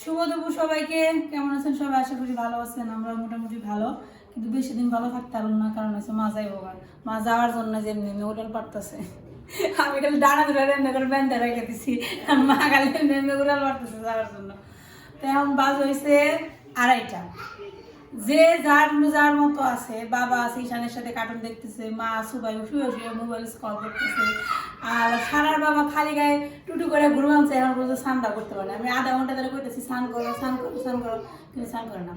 শুভ দুপুর সবাইকে। কেমন আছেন সবাই? আশা করি ভালো আছেন। আমরা মোটামুটি ভালো। কিন্তু বেশি দিন ভালো থাকতে পারব না, কারণ হচ্ছে মা যাই হোক মা যাওয়ার জন্য যে ওটাল পারতেছে আমি খালি ডানা ধরে রান্না করে ব্যান্ডে রেখে দিছি। মা খালি নেমে করে পারতেছে যাওয়ার জন্য। তো এখন বাজ হয়েছে আড়াইটা। যে যার যার মতো আছে বাবা আছে ঈশানের সাথে কার্টুন দেখতেছে মা সুবাই শুয়ে শুয়ে মোবাইল স্কল করতেছে আর সারার বাবা খালি গায়ে টুটু করে ঘুরে আনছে এখন পর্যন্ত স্নানটা করতে পারে আমি আধা ঘণ্টা ধরে করতেছি স্নান করো স্নান করো স্নান করো। কিন্তু স্নান করে না।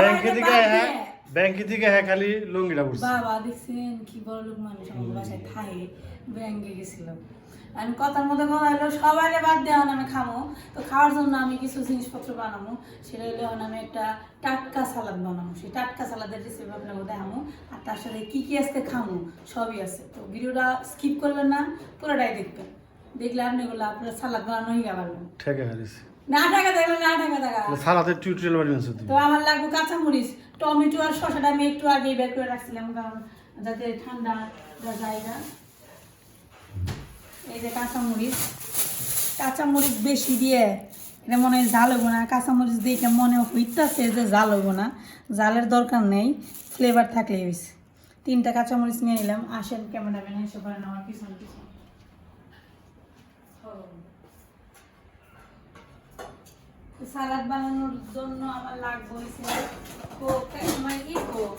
ব্যাংকে হ্যাঁ ব্যাংকে থেকে হ্যাঁ খালি লুঙ্গিটা বাবা দেখছেন কি বড় লোক মানুষ আমাদের বাসায় থাকে ব্যাংকে গেছিল আমি কথার মধ্যে কথা হলো সবাই বাদ দেওয়া আমি খামো। তো খাওয়ার জন্য আমি কিছু জিনিসপত্র বানাবো সেটা হলো আমি একটা টাটকা সালাদ বানাবো সেই টাটকা সালাদের রেসিপি আপনাকে দেখাবো আর তার সাথে কি কি আজকে খামো সবই আছে। তো ভিডিওটা স্কিপ করবেন না পুরোটাই দেখবেন। দেখলে আপনি এগুলো আপনার সালাদ বানানো হয়ে পারবেন ঠেকে হারিস না টাকা দেখলে না টাকা টাকা সালাতে টিউটোরিয়াল বানিয়েছো তো আমার লাগবে কাঁচামরিচ টমেটো আর শসাটা আমি একটু আগে বের করে রাখছিলাম কারণ যাতে ঠান্ডা জায়গা। এই যে কাঁচামরিচ। কাঁচামরিচ বেশি দিয়ে এটা মনে হয় জাল হব না। কাঁচামরিচ দেখে মনে হইতাছে যে জাল হব না। জালের দরকার নেই ফ্লেভার থাকলেই হয়েছে তিনটা কাঁচামরিচ নিয়ে নিলাম। আসেন কেমন ক্যামেরাম্যান এসে পারেন আমার পিছন পিছন। সালাদ বানানোর জন্য আমার লাগবে হইছে কোক। মানে কি কোক?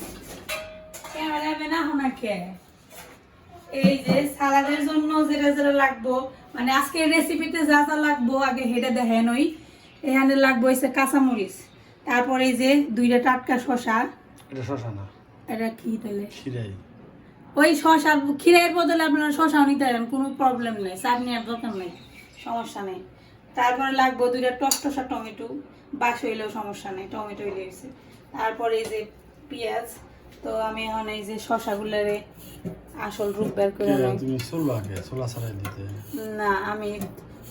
কে? এই যে সালাদের জন্য যেটা যেটা লাগবো। মানে আজকে রেসিপিতে যা যা লাগবো আগে হেঁটে দেখেন ওই। এখানে লাগবো হইছে কাঁচামরিচ তারপরে এই যে দুইটা টাটকা শশা এটা শশা না? এটা কি তাহলে? খিরাই ওই শশা ক্ষীরের বদলে আপনারা শশাও নিতে পারেন কোনো প্রবলেম নেই চাটনি আর দরকার নেই সমস্যা নেই। তারপরে লাগবে দুইটা টসটসা টমেটো বাস হইলেও সমস্যা নেই টমেটো হইলে তারপরে এই যে পেঁয়াজ তো আমি এখন এই যে শশাগুলারে আসল রূপ বের করে তুমি ছোলা আগে ছোলা ছাড়াই দিতে। না আমি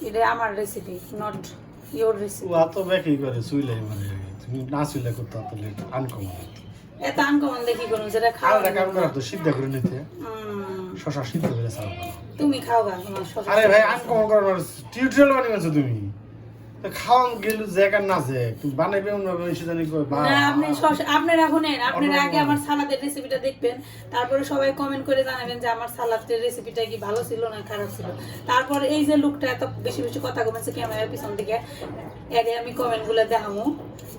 এটা আমার রেসিপি নট ইওর ও রেসিপি এত ব্যাকই করে চুইলাই মানে তুমি না চুইলাই করতে তাহলে আনকমন এত আনকমন দেখি করুন যেটা খাও আলাদা কাম করা তো সিদ্ধ করে নিতে। শশা সিদ্ধ করে ছাড়া তুমি খাও গা তোমার শশা আরে ভাই আনকমন করার টিউটোরিয়াল বানিয়েছো তুমি। গেল জায়গা না যে বানাইবে জানি আপনি শশা আপনারা শুনেন আপনারা আগে আমার সালাদের রেসিপিটা দেখবেন তারপরে সবাই কমেন্ট করে জানাবেন যে আমার সালাদের রেসিপিটা কি ভালো ছিল না খারাপ ছিল। তারপর এই যে লোকটা এত বেশি বেশি কথা কমেছে ক্যামেরার পিছন থেকে আগে আমি কমেন্টগুলো দেখাবো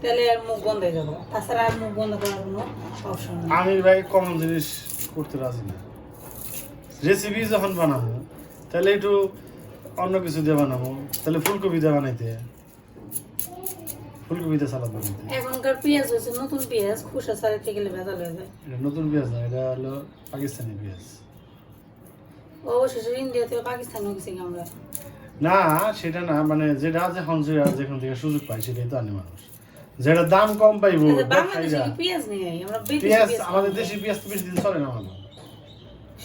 তাহলে আর মুখ বন্ধ হয়ে যাব। তাছাড়া আর মুখ বন্ধ করার কোনো অপশন আমি ভাই কমন জিনিস করতে রাজি না। রেসিপি যখন বানাবো তাহলে একটু অন্য কিছু দিয়ে বানাবো। তাহলে ফুলকপি দিয়ে বানাইতে। ফুলকপি দিয়ে সালাদ বানাইতে। এখনকার পেঁয়াজ হয়েছে নতুন পেঁয়াজ খুশা সারাতে গেলে ভেজাল হয়ে যায়। এটা নতুন পেঁয়াজ না এটা হলো পাকিস্তানি পেঁয়াজ। অবশেষে ইন্ডিয়া থেকে পাকিস্তানে আমরা? না সেটা না মানে যেটা যখন যে যেখান থেকে সুযোগ পাই সেটাই তো আনে মানুষ। যেটা দাম কম পাইবো আচ্ছা, পেঁয়াজ আমাদের। দেশি পেঁয়াজ তো বেশি দিন চলে না আমাদের।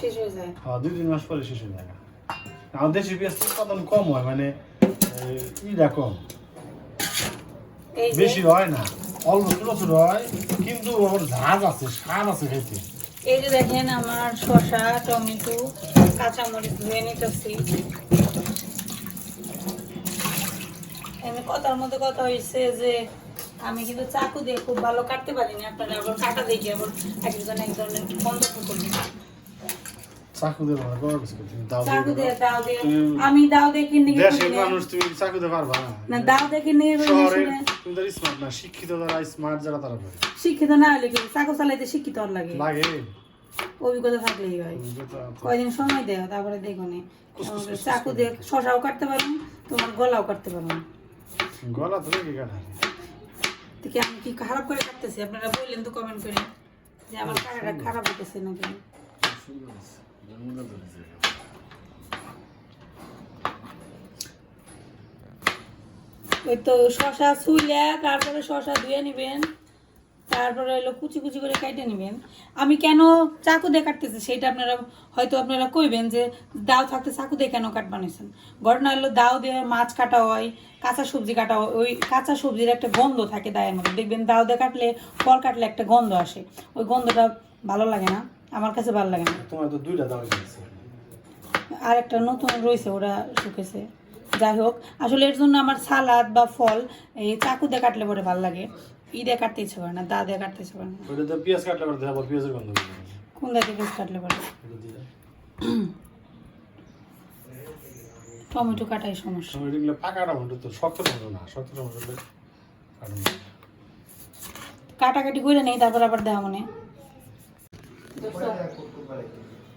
শেষ হয়ে যায়। হ্যাঁ দুই তিন মাস পরে শেষ হয়ে যায়। আমাদের দেশি পেঁয়াজ উৎপাদন কম হয় মানে ইটা কম। বেশি হয় না অল্প ছোট ছোট হয় কিন্তু আমার ঝাঁজ আছে স্বাদ আছে খেতে। এই যে দেখেন আমার শসা টমেটো কাঁচামরিচ ধুয়ে নিতেছি। এমনি কথার মধ্যে কথা হয়েছে যে আমি কিন্তু চাকু দিয়ে খুব ভালো কাটতে পারি না আপনারা আবার কাটা দেখি আবার একজন এক ধরনের মন্তব্য করি চাকু দিয়ে কিছু তুমি দাও চাকু দিয়ে দিয়ে দাও। দিয়ে। আমি দাও দিয়ে কিনে দেশের মানুষ তুমি চাকু দিয়ে পারবা না। না দাও দিয়ে কিনে শহরে তুমি স্মার্ট না শিক্ষিত যারা স্মার্ট যারা তারা পারে শিক্ষিত না হলে কি? চাকু চালাইতে শিক্ষিত হওয়ার লাগে। লাগে। অভিজ্ঞতা থাকলেই হয়। কয়দিন সময় দেও তারপরে দেখো নে। চাকু দিয়ে শশাও কাটতে পারো তোমার গলাও কাটতে পারো। গলা ধরে কি কাটা। থেকে আমি কি খারাপ করে কাটতেছি? আপনারা বললেন তো কমেন্ট করে। যে আমার কাটাটা খারাপ হতেছে নাকি? ওই তো শশা ছুইলে, তারপরে শশা ধুয়ে নেবেন, তারপরে হলো কুচি কুচি করে কেটে নেবেন। আমি কেন চাকু দিয়ে কাটতেছি সেটা আপনারা হয়তো আপনারা কইবেন যে দাও থাকতে চাকু দিয়ে কেন কাট বানিয়েছেন ঘটনা হলো দাও দিয়ে মাছ কাটা হয়, কাঁচা সবজি কাটা হয়, ওই কাঁচা সবজির একটা গন্ধ থাকে দায়ের মধ্যে। দেখবেন দাও দিয়ে কাটলে, ফল কাটলে একটা গন্ধ আসে। ওই গন্ধটা ভালো লাগে না। আমার কাছে ভালো লাগে না। তোমার তো দুইটা দাও আর একটা নতুন রয়েছে ওরা শুকেছে। যাই হোক আসলে এর জন্য আমার সালাদ বা ফল এই চাকু দিয়ে কাটলে পরে ভালো লাগে। ই দিয়ে কাটতে ইচ্ছে করে না দা দিয়ে কাটতে ইচ্ছে করে না। ওইটাতে পেঁয়াজ কাটলে পরে আবার পেঁয়াজের গন্ধ কোন দাঁতে বেশ কাটলে পরে? টমেটো কাটাই সমস্যা। টমেটো গুলো পাকা টমেটো তো শক্ত টমেটো না শক্ত টমেটো। কাটাকাটি করে নেই তারপর আবার দেওয়া মনে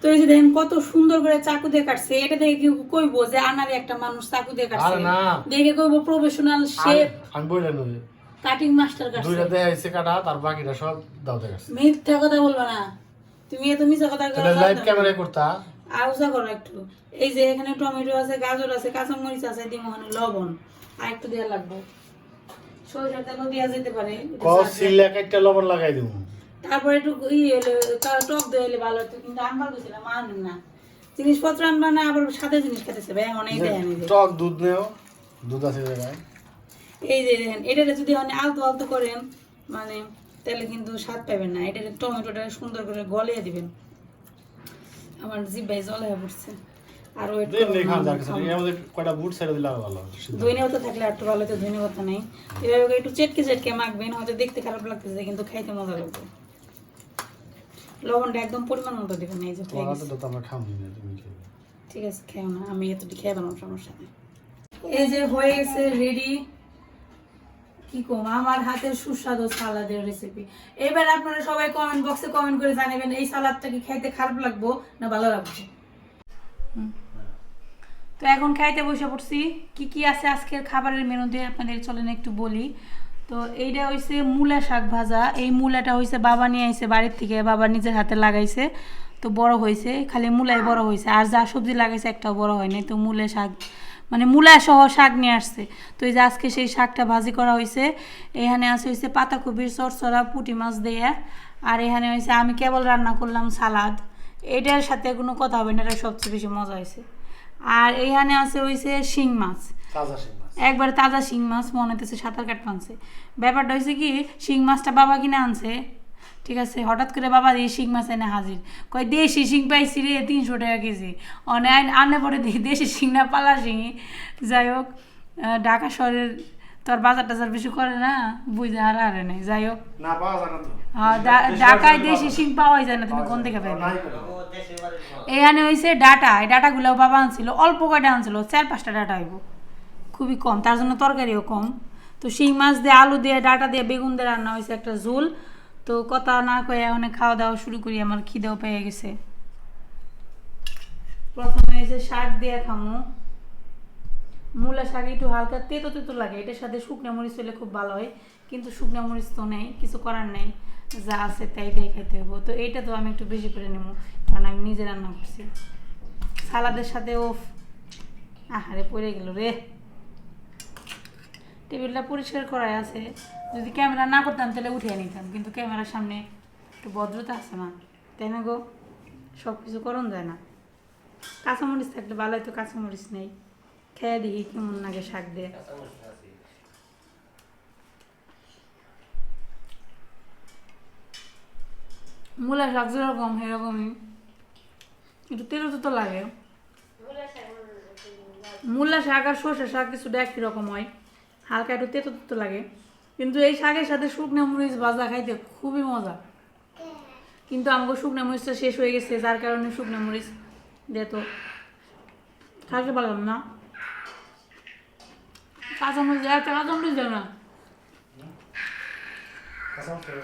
তো এই যে দেখেন কত সুন্দর করে চাকু দিয়ে কাটছে এটা দেখে কেউ কইবো যে আনারে একটা মানুষ চাকু দিয়ে কাটছে। দেখে কইবো প্রফেশনাল শেফ আমি- ওই কাটিং মাস্টার কাটছে। দুইটা দেয়া কাটা তার বাকিটা সব দাও মিথ্যা কথা বলবা না। তুমি এত মিথ্যা কথা লাইভ ক্যামেরায় করতা। আউজা করো একটু। এই যে এখানে টমেটো আছে গাজর আছে কাঁচামরিচ আছে দিমোহনে লবণ। আর একটু দেওয়া লাগবে। সরিষার তেলও দেওয়া যেতে পারে। এটা কস স্বাদ দেয়। সিলে একটা লবণ লাগাই দিব তারপরে একটু ই এলে টক দই এলে ভালো হতো কিন্তু আনবার গেছিলাম আনেন না। জিনিসপত্র আনবা না আবার সাথে জিনিস খেতেছে ভাই অনেক দেয় আমি টক দুধ নেও দুধ আছে এই যে দেখেন এটা যদি মানে আলতো আলতো করেন মানে তাহলে কিন্তু স্বাদ পাবেন না। এটা টমেটোটা সুন্দর করে গলিয়ে দিবেন। আমার জিব্বাই জল হয়ে পড়ছে। আর মধ্যে কয়টা বুট ছেড়ে দিলে আরও ভালো সিদ্ধ। ধনে পাতা থাকলে একটু ভালো তো ধনে পাতা নেই। এভাবে একটু চেটকে চেটকে মাখবেন হয়তো দেখতে খারাপ লাগতেছে কিন্তু খাইতে মজা লাগবে। লবণটা একদম পরিমাণ মতো দেবেন এই যে তো আমরা খামনি না তুমি খেয়ে ঠিক আছে খেও না আমি এতটি খেয়ে পেলাম সমস্যা নেই। এই যে হয়ে গেছে রেডি কি কম আমার হাতের সুস্বাদু সালাদের রেসিপি এবার আপনারা সবাই কমেন্ট বক্সে কমেন্ট করে জানাবেন এই সালাদটা কি খাইতে খারাপ লাগবো না ভালো লাগবে। তো এখন খাইতে বসে পড়ছি। কি কি আছে আজকের খাবারের মেনুতে আপনাদের চলেন একটু বলি। তো এইটা হইছে মূলা শাক ভাজা। এই মূলাটা হইছে বাবা নিয়ে আইছে বাড়ির থেকে, বাবা নিজের হাতে লাগাইছে। তো বড় হয়েছে খালি মূলাই বড় হয়েছে আর যা সবজি লাগাইছে একটাও বড় হয়নি তো মূলে শাক মানে মূলা সহ শাক নিয়ে আসছে। তো এই যে আজকে সেই শাকটা ভাজি করা হয়েছে এখানে আছে হয়েছে পাতাকপির চরচরা পুঁটি মাছ দেয়া। আর এখানে হয়েছে আমি কেবল রান্না করলাম সালাদ। এটার সাথে কোনো কথা হবে না, এটা সবচেয়ে বেশি মজা হয়েছে আর এইখানে আছে হয়েছে শিং মাছ। তাজা শিং মাছ। একবার তাজা শিং মাছ মনে হতেছে সাঁতার কাটতে আনছে। ব্যাপারটা হয়েছে কি শিং মাছটা বাবা কিনে আনছে ঠিক আছে? হঠাৎ করে বাবা দিয়ে শিং মাছ এনে হাজির। কয় দেশি শিং পাইছি রে তিনশো টাকা কেজি। অনে আনে পরে দেখি দেশি শিং না পালা শিঙি যাই হোক ঢাকা শহরের তোর বাজার টাজার বেশি করে না বুঝে আর আরে নাই। যাই হোক। ঢাকায় দেশি শিং পাওয়াই যায় না তুমি কোন থেকে করে। এখানে হয়েছে ডাটা এই ডাটাগুলো বাবা আনছিল অল্প কয়টা আনছিল চার পাঁচটা ডাটা হইব। খুবই কম, তার জন্য তরকারিও কম। তো সেই মাছ দিয়ে, আলু দিয়ে, ডাটা দিয়ে, বেগুন দিয়ে রান্না হয়েছে একটা ঝোল। তো কথা না কয়ে অনেক খাওয়া দাওয়া শুরু করি, আমার খিদেও পেয়ে গেছে। প্রথমে হয়েছে শাক দিয়ে খামো। মূলা শাক একটু হালকা তেতো তেতো লাগে, এটার সাথে শুকনো মরিচ হলে খুব ভালো হয়। কিন্তু শুকনো মরিচ তো নেই, কিছু করার নেই, যা আছে তাই দিয়ে খাইতে হব তো এইটা তো আমি একটু বেশি করে নেব, কারণ আমি নিজে রান্না করছি। সালাদের সাথে ও আহারে পড়ে গেল রে। টেবিলটা পরিষ্কার করাই আছে। যদি ক্যামেরা না করতাম তাহলে উঠিয়ে নিতাম, কিন্তু ক্যামেরার সামনে একটু ভদ্রতা আছে না। তাই না গো? সব কিছু করণ যায় না। কাঁচামরিচ থাকলে ভালো হয়তো কাঁচামরিচ নেই। খেয়ে দেখি কেমন লাগে শাক দিয়ে। মূলা শাক যেরকম, সেরকমই। একটু তেলো তো লাগে। মূলা শাক আর সর্ষে শাক কিছুটা একই রকম হয়। হালকা একটু তেতো তেতো লাগে। কিন্তু এই শাকের সাথে শুকনো মরিচ ভাজা খাইতে খুবই মজা। কিন্তু আমাকে শুকনো মরিচটা শেষ হয়ে গেছে, যার কারণে শুকনো মরিচ দিয়ে তো। খাইতে পারলাম না। কাঁচামরিচ একটা কাঁচামরিচ দেয় না কাঁচা মাছ খাবে?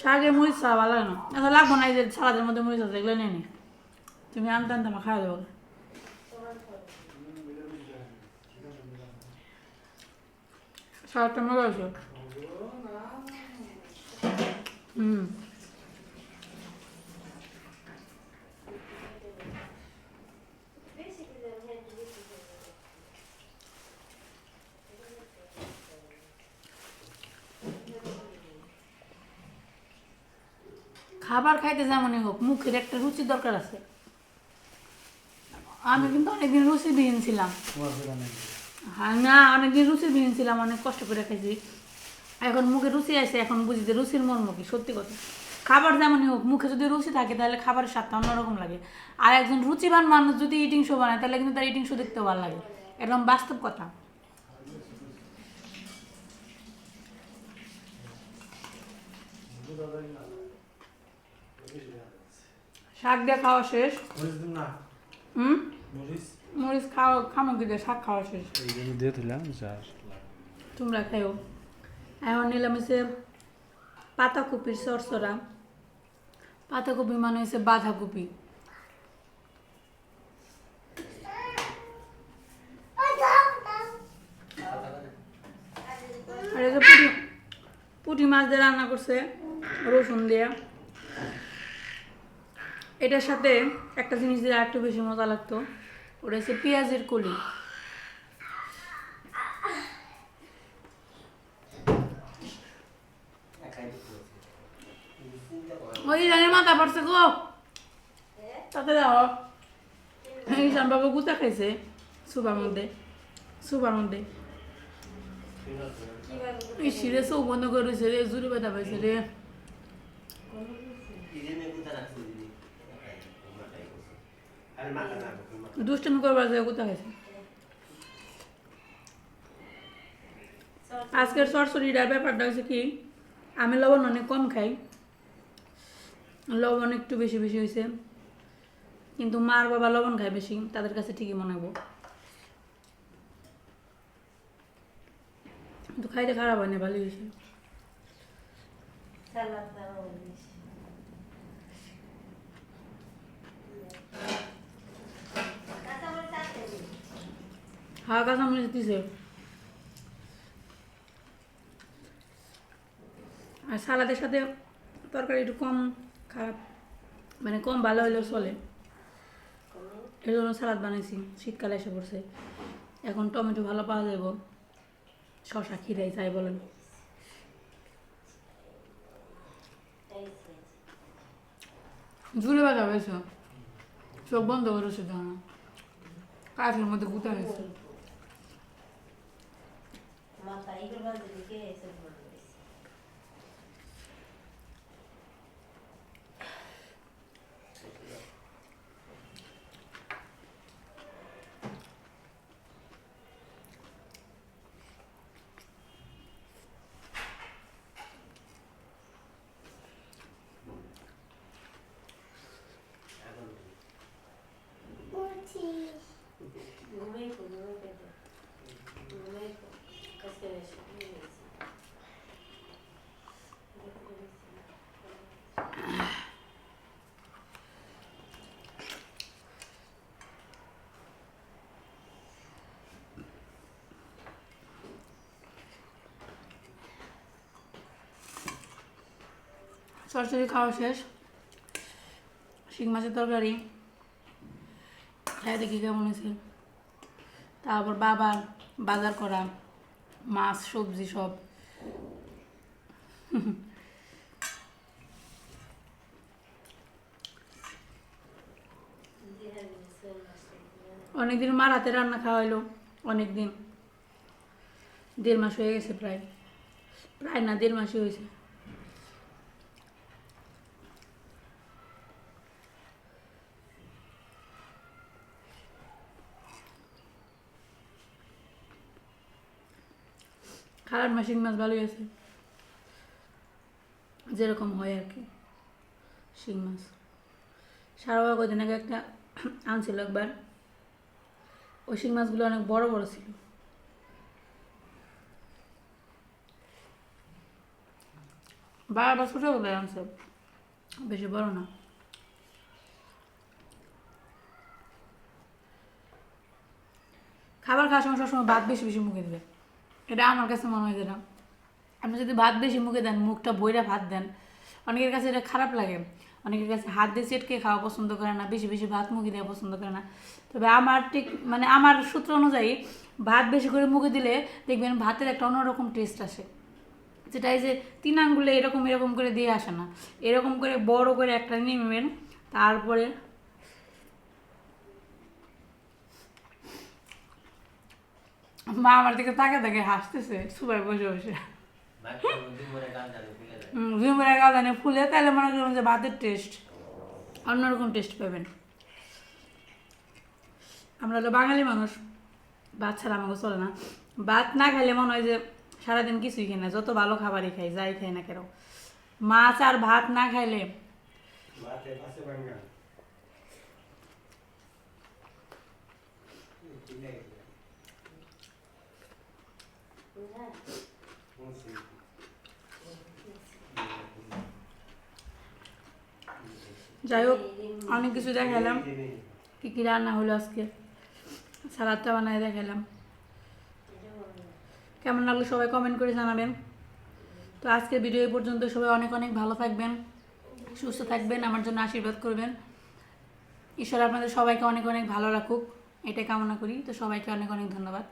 শাকে মরিচ চা ভালো লাগে না। আচ্ছা লাগবো না, এই যে সালাদের মধ্যে মরিচ আছে, এগুলো নেই নি। তুমি আনতে আনতে আমার খাওয়া দেবো। সালাদটা মজা হয়েছে খাবার খাইতে যেমনই হোক, মুখের একটা রুচি দরকার আছে। আমি কিন্তু অনেকদিন রুচিবিহীন ছিলাম। হ্যাঁ না অনেকদিন রুচিবিহীন ছিলাম অনেক কষ্ট করে খাইছি। এখন মুখে রুচি আসে এখন বুঝি যে রুচির মর্ম কি সত্যি কথা। খাবার যেমনই হোক মুখে যদি রুচি থাকে তাহলে খাবারের স্বাদটা অন্যরকম লাগে। আর একজন রুচিবান মানুষ যদি ইটিং শো বানায় তাহলে কিন্তু তার ইটিং শো দেখতে ভালো লাগে। একদম বাস্তব কথা। শাক দিয়ে খাওয়া শেষ? হুম? মরিচ খাওয়া খামো শাক খাওয়া শেষ। এই জন্য দিয়ে দিলাম যার তোমরা খাইও। এখন নিলাম হচ্ছে পাতাকপির সরসরা। পাতাকপি মানে হচ্ছে বাঁধাকপি। আর এই যে পুঁটি পুঁটি মাছ দিয়ে রান্না করছে রসুন দিয়ে। এটার সাথে একটা জিনিস দিয়ে একটু বেশি মজা লাগতো। ওটা হচ্ছে পেঁয়াজের কলি। ওই জানি মাথা পড়ছে গো। তাতে যাও ঈশান বাবু গুতা খাইছে সুপার মধ্যে সুপার মধ্যে। ইসিরে চৌ বন্ধ করেছে রে, জুড়ে ব্যথা পাইছে রে। দুষ্টামি করবার যায় গুতা খাইছে আজকের সরসরিটার ব্যাপারটা হচ্ছে কি আমি লবণ অনেক কম খাই। লবণ একটু বেশি বেশি হয়েছে কিন্তু মার বাবা লবণ খায় বেশি তাদের কাছে ঠিকই মনে হব কিন্তু খাইতে খারাপ হয় না ভালোই হয়েছে হ্যাঁ কাঁচামরিচ দিছে আর সালাদের সাথে তরকারি একটু কম খারাপ মানে কম ভালো হলেও চলে। এর জন্য সালাদ বানাইছি, শীতকালে এসে পড়ছে। এখন টমেটো ভালো পাওয়া যাব শশা খিরাই চাই বলেন। জুড়ে বাজা হয়েছে। চোখ বন্ধ করেছে জানা কাঠের মধ্যে গুতা হয়েছে। মাথা এগুলো বাজে দিকে এসে বলে ঘুমেই তো ঘুমেই পেটে ঘুমেই তো কাছে এসে ঘুমিয়েছি সরষরি খাওয়া শেষ। শিং মাছের তরকারি। খাই দেখি কেমন হয়েছে। তারপর বাবার বাজার করা, মাছ, সবজি সব। অনেকদিন মার হাতে রান্না খাওয়া হলো অনেকদিন। দেড় মাস হয়ে গেছে প্রায়। প্রায় না, দেড় মাসই হয়েছে। না শিং মাছ ভালোই আছে। যেরকম হয় আর কি শিং মাছ সারা বাবা কদিন আগে একটা আনছিল একবার। ওই শিং মাছগুলো অনেক বড় বড় ছিল। বারবার ছোটো করে আনছে? বেশি বড় না। খাবার খাওয়ার সময় সবসময় ভাত বেশি বেশি মুখে দেবে। এটা আমার কাছে মনে হয় যেটা আপনি যদি ভাত বেশি মুখে দেন, মুখটা বইরা ভাত দেন, অনেকের কাছে এটা খারাপ লাগে। অনেকের কাছে হাত দিয়ে চেটকে খাওয়া পছন্দ করে না, বেশি বেশি ভাত মুখে দেওয়া পছন্দ করে না। তবে আমার ঠিক মানে আমার সূত্র অনুযায়ী ভাত বেশি করে মুখে দিলে দেখবেন ভাতের একটা অন্যরকম টেস্ট আসে। যেটা এই যে তিন আঙ্গুলে এরকম এরকম করে দিয়ে আসে না। এরকম করে বড় করে একটা নিয়ে নেবেন, তারপরে মা আমার দিকে তাকে তাকে হাসতেছে, সুবাই বসে বসে। ভিমরা গাদানে ফুলে তাহলে মনে করুন যে ভাতের টেস্ট অন্যরকম টেস্ট পাবেন। আমরা তো বাঙালি মানুষ, ভাত ছাড়া আমাকে চলে না। ভাত না খাইলে মনে হয় যে সারাদিন কিছুই খাই না, যত ভালো খাবারই খাই, যাই খাই না কেন। মাছ আর ভাত না খাইলে যাই হোক অনেক কিছু দেখালাম কী কী রান্না হলো আজকে? সালাদটা বানায় দেখালাম কেমন লাগল সবাই কমেন্ট করে জানাবেন। তো আজকের ভিডিও এই পর্যন্ত, সবাই অনেক অনেক ভালো থাকবেন, সুস্থ থাকবেন, আমার জন্য আশীর্বাদ করবেন। ঈশ্বর আপনাদের সবাইকে অনেক অনেক ভালো রাখুক এটা কামনা করি। তো সবাইকে অনেক অনেক ধন্যবাদ।